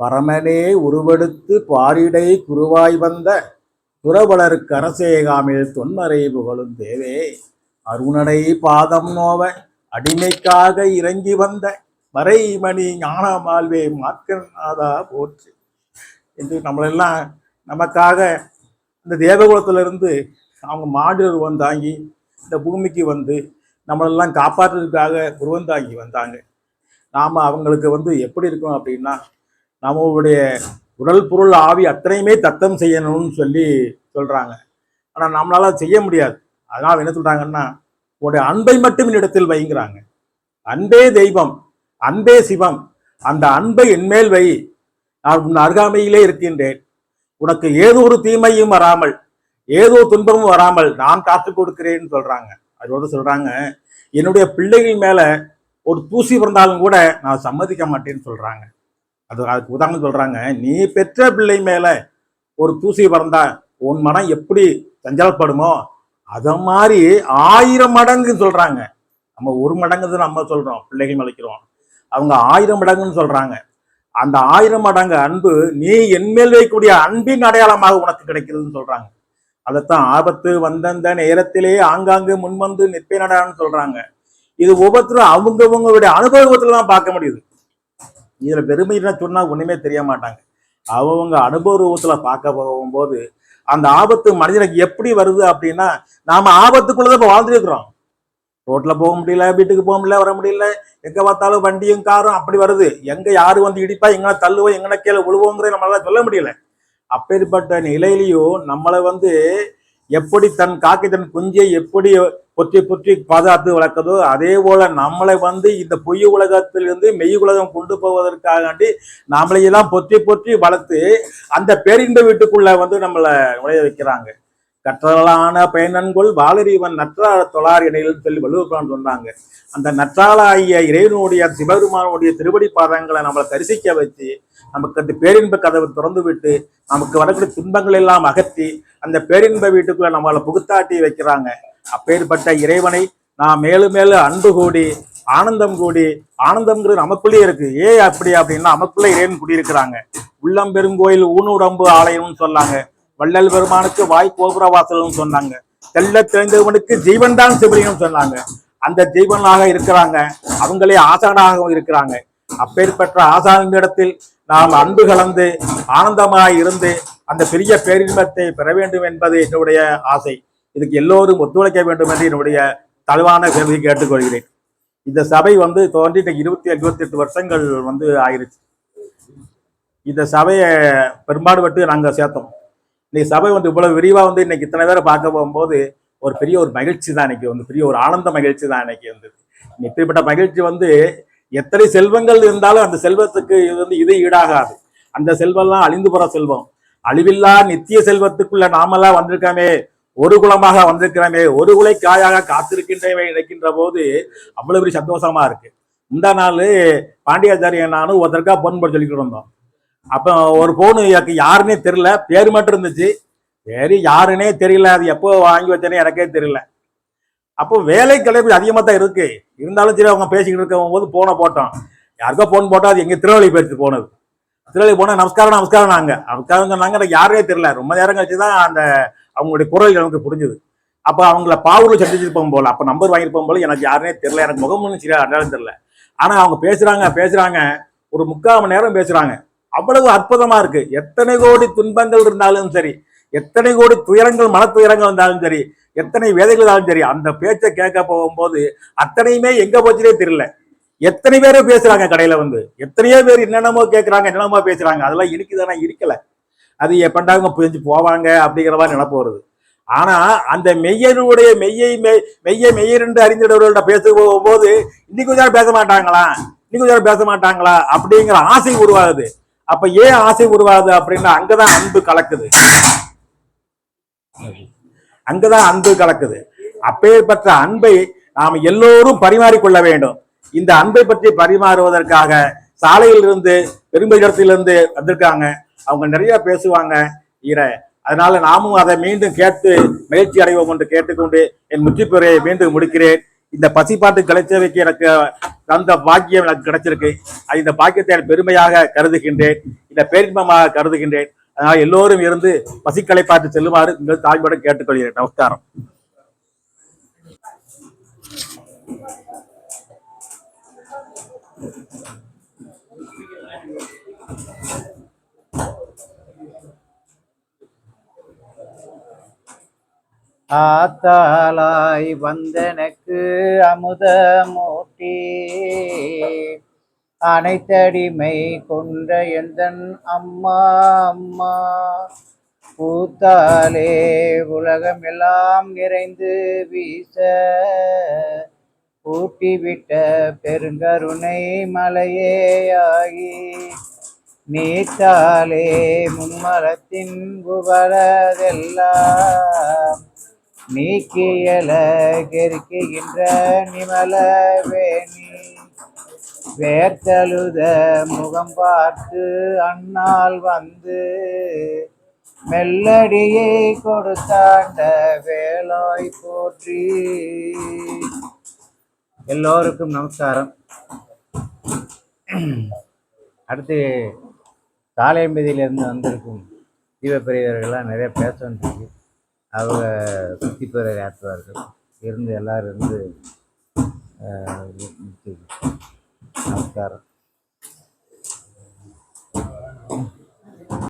பரமனே உருவெடுத்து பாரிடை குருவாய் வந்த துறவலர் கரசேகாமில் தொன்மறை புகழும் தேவே. அருணடை பாதம் நோவ அடிமைக்காக இறங்கி வந்த மறைமணி ஞானமால்வே மார்க்கநாதா போற்று. என்று நம்மளெல்லாம் நமக்காக இந்த தேவகுலத்திலிருந்து அவங்க மாடு உருவம் தாங்கி இந்த பூமிக்கு வந்து நம்மளெல்லாம் காப்பாற்றுறதுக்காக உருவம் தாங்கி வந்தாங்க. நாம் அவங்களுக்கு வந்து எப்படி இருக்கோம் அப்படின்னா நம்மளுடைய உடல் பொருள் ஆவி அத்தனையுமே தத்தம் செய்யணும்னு சொல்லி சொல்கிறாங்க ஆனால் நம்மளால் செய்ய முடியாது. அதனால் என்ன சொல்கிறாங்கன்னா உங்களுடைய அன்பை மட்டும் இடத்தில் வைங்கிறாங்க. அன்பே தெய்வம் அன்பே சிவம். அந்த அன்பை என்மேல் வை. நான் உன் அருகாமையிலே இருக்கின்றேன். உனக்கு ஏதோ ஒரு தீமையும் வராமல் ஏதோ துன்பமும் வராமல் நான் காத்து கொடுக்கிறேன்னு சொல்கிறாங்க அதோட சொல்கிறாங்க என்னுடைய பிள்ளைகள் மேலே ஒரு தூசி பிறந்தாலும் கூட நான் சம்மதிக்க மாட்டேன்னு சொல்கிறாங்க அது அதுக்கு உதாரணம் சொல்கிறாங்க நீ பெற்ற பிள்ளை மேலே ஒரு தூசி பறந்தா உன் மனம் எப்படி சஞ்சலப்படுமோ அதை மாதிரி ஆயிரம் மடங்கு சொல்கிறாங்க நம்ம ஒரு மடங்கு தான் நம்ம சொல்கிறோம் பிள்ளைகள் மலைக்கிறோம். அவங்க ஆயிரம் மடங்குன்னு சொல்கிறாங்க அந்த ஆயிரம் மடங்கு அன்பு நீ என்மேல் வைக்கக்கூடிய அன்பின் அடையாளமாக உனக்கு கிடைக்கிறதுன்னு சொல்கிறாங்க அதைத்தான் ஆபத்து வந்தந்த நேரத்திலே ஆங்காங்கு முன்வந்து நிற்பேனடான்னு சொல்கிறாங்க இது ஒவ்வொருத்தரும் அவங்கவங்களுடைய அனுபவத்தில் தான் பார்க்க முடியுது. இதில் பெருமைன்னு சொன்னா ஒண்ணுமே தெரிய மாட்டாங்க. அவங்க அனுபவத்துல பார்க்க போகும்போது அந்த ஆபத்து மனிதனுக்கு எப்படி வருது அப்படின்னா நாம ஆபத்துக்குள்ளதான் இப்போ வாழ்ந்துருக்கிறோம் ரோட்ல போக முடியல வீட்டுக்கு போக முடியல வர முடியல எங்க பார்த்தாலும் வண்டியும் காரும் அப்படி வருது. எங்க யாரு வந்து இடிப்பா எங்கன தள்ளுவோம் எங்கன கீழே விழுவோங்கிறத நம்மளால சொல்ல முடியல. அப்பேற்பட்ட நிலையிலையும் நம்மளை வந்து எப்படி தன் காக்கை தன் குஞ்சை எப்படி பொற்றி பொற்றி பாதுகாத்து வளர்க்குதோ அதே போல நம்மளை வந்து இந்த பொய் உலகத்திலிருந்து மெய் உலகம் கொண்டு போவதற்காகாண்டி நம்மளையெல்லாம் பொற்றி பொற்றி வளர்த்து அந்த பேரின்ப வீட்டுக்குள்ள வந்து நம்மளை நுழைய வைக்கிறாங்க. கற்றலான பயனன்கொள் வாலறிவன் நற்றாழ தொழார் இடையில் சொல்லி வள்ளுவப்பான் சொன்னாங்க. அந்த நற்றாளாகிய இறைவனுடைய சிவபெருமானுடைய திருவடி பாதங்களை நம்மளை தரிசிக்க வச்சு நமக்கு அந்த பேரின்ப கதவை திறந்து விட்டு நமக்கு வரக்கூடிய துன்பங்கள் எல்லாம் அகற்றி அந்த பேரின்ப வீட்டுக்குள்ள நம்மளை புகுத்தாட்டி வைக்கிறாங்க. அப்பேற்பட்ட இறைவனை நான் மேலும் மேலும் அன்பு கூடி ஆனந்தம் கூடி ஆனந்தம்ங்கிறது நமக்குள்ளேயே இருக்கு. ஏன் அப்படி அப்படின்னா நமக்குள்ளே இறைவன் குடியிருக்கிறாங்க. உள்ளம் பெருங்கோயில் ஊனுடம்பு ஆலயம்னு சொன்னாங்க. வள்ளல் பெருமானுக்கு வாய் கோபுர வாசல்னு சொன்னாங்க. தெல்ல தெரிந்தவனுக்கு ஜீவன் தான் சிவலிங்கம் சொன்னாங்க. அந்த ஜீவனாக இருக்கிறாங்க. அவங்களே ஆசானாகவும் இருக்கிறாங்க. அப்பேற்பட்ட ஆசானின் இடத்தில் நாம் அன்பு கலந்து ஆனந்தமாய் இருந்து அந்த பெரிய பேரின்பத்தை பெற வேண்டும் என்பது என்னுடைய ஆசை. இதுக்கு எல்லோரும் ஒத்துழைக்க வேண்டும் என்று என்னுடைய தலைவான கேள்வி கேட்டுக்கொள்கிறேன். இந்த சபை வந்து தோன்றி இருபத்தி இருபத்தி எட்டு வருஷங்கள் வந்து ஆயிருச்சு. இந்த சபையை பெரும்பாடுபட்டு நாங்கள் சேர்த்தோம். இன்னைக்கு சபை வந்து இவ்வளவு விரிவாக வந்து இன்னைக்கு இத்தனை பேரை பார்க்க போகும்போது ஒரு பெரிய ஒரு மகிழ்ச்சி தான் இன்னைக்கு வந்து பெரிய ஒரு ஆனந்த மகிழ்ச்சி தான் இன்னைக்கு வந்து. இப்படிப்பட்ட மகிழ்ச்சி வந்து எத்தனை செல்வங்கள் இருந்தாலும் அந்த செல்வத்துக்கு இது வந்து இது ஈடாகாது. அந்த செல்வம்லாம் அழிந்து போற செல்வம். அழிவில்லா நித்திய செல்வத்துக்குள்ள நாமெல்லாம் வந்திருக்காமே ஒரு குலமாக வந்திருக்கிறோமே ஒரு குலை காயாக காத்திருக்கின்றவை நினைக்கின்ற போது அவ்வளவு பெரிய சந்தோஷமா இருக்கு. இந்த நாள் பாண்டியாச்சாரியன் நானும் ஒருத்தருக்கா பொன் சொல்லிக்கிட்டு இருந்தோம். அப்போ ஒரு ஃபோனு எனக்கு யாருன்னே தெரில பேர் மட்டும் இருந்துச்சு. சரி யாருன்னே தெரியல. அது எப்போ வாங்கி வச்சேனே எனக்கே தெரியல. அப்போ வேலை கலைப்பு அதிகமாக தான் இருக்கு. இருந்தாலும் சரி அவங்க பேசிக்கிட்டு இருக்கும் போது போனை போட்டோம். யாருக்கோ ஃபோன் போட்டோம் அது எங்கே திருவள்ளி போயிடுச்சு போனது திருவள்ளி போனால் நமஸ்காரம் நமஸ்காரம் நாங்கள் நமஸ்காரம் சொன்னாங்க. எனக்கு யாரே தெரியல. ரொம்ப நேரம் கழிச்சு தான் அந்த அவங்களுடைய குரல் எனக்கு புரிஞ்சுது. அப்போ அவங்கள பாவூர்ல சந்திச்சிருப்போம் போல. அப்போ நம்பர் வாங்கியிருப்போம் போல. எனக்கு யாருனே தெரியல. எனக்கு முகமும் சரியா அடையாளம் தெரியல. ஆனால் அவங்க பேசுகிறாங்க பேசுகிறாங்க ஒரு முக்கால் மணி நேரம் பேசுகிறாங்க அவ்வளவு அற்புதமா இருக்கு. எத்தனை கோடி துன்பங்கள் இருந்தாலும் சரி எத்தனை கோடி துயரங்கள் மன துயரங்கள் இருந்தாலும் சரி எத்தனை வேதைகள் இருந்தாலும் சரி அந்த பேச்சை கேட்க போகும்போது அத்தனையுமே எங்க போச்சுனே தெரியல. எத்தனை பேர் பேசுறாங்க கடையில வந்து. எத்தனையோ பேர் என்னென்னமோ கேட்கறாங்க என்னென்னமோ பேசுறாங்க. அதெல்லாம் இருக்குதானா இருக்கல. அது எப்பண்டாங்க புரிஞ்சு போவாங்க அப்படிங்கிற மாதிரி நினப்பு வருது. ஆனா அந்த மெய்யனுடைய மெய்யை மெய் மெய்யை மெய்யரென்று அறிந்திடவர்கள்ட்ட பேச போகும்போது இன்னைக்கு கொஞ்சம் பேச மாட்டாங்களா? இன்னைக்கு கொஞ்சம் பேச மாட்டாங்களா? அப்படிங்கிற ஆசை உருவாகுது. அப்ப ஏன் ஆசை உருவாகுது அப்படின்னா அங்கதான் அன்பு கலக்குது. அங்கதான் அன்பு கலக்குது. அப்பேற்பட்ட அன்பை நாம் எல்லோரும் பரிமாறிக்கொள்ள வேண்டும். இந்த அன்பை பற்றி பரிமாறுவதற்காக சாலையில் இருந்து வந்திருக்காங்க. அவங்க நிறைய பேசுவாங்க ஈர. அதனால நாமும் அதை மீண்டும் கேட்டு மகிழ்ச்சி அடைவோம் என்று கேட்டுக்கொண்டு என் முற்றுப்பெறையை மீண்டும் முடிக்கிறேன். இந்த பசிப்பாட்டு கலைச்சேவைக்கு எனக்கு தந்த பாக்கியம் எனக்கு கிடைச்சிருக்கு. அது இந்த பாக்கியத்தை நான் பெருமையாக கருதுகின்றேன். இந்த பேரின்பமாக கருதுகின்றேன். அதனால் எல்லோரும் இருந்து பசிக்களை பார்த்து செல்லுமாறு உங்கள் தாய்மையுடன் கேட்டுக்கொள்கிறேன். நமஸ்காரம். ஆத்தாளாய் வந்தனக்கு அமுதமூட்டி. அனைத்தடிமை கொண்ட எந்தன் அம்மா அம்மா? பூத்தாலே உலகமெல்லாம் நிறைந்து வீச. ஊட்டிவிட்ட பெருங்கருணை மலையேயாகி நீத்தாலே மும்மரத்தின் புகழதெல்லாம் நீக்கியல கெருக்குகின்ற நிமல வேணி. வேர்த்தழுத முகம் பார்த்து அண்ணால் வந்து மெல்லடியை கொடுத்தாண்ட வேலாய் போற்றி. எல்லோருக்கும் நமஸ்காரம். அடுத்து காலையம்பதியிலிருந்து வந்திருக்கும் தீபப்பிரியர்கள்லாம் நிறைய பேச வேண்டியிருக்கு அவங்க குத்தி பேரை ஆற்றுவார்கள் இருந்து எல்லோரும் இருந்து நமஸ்காரம்.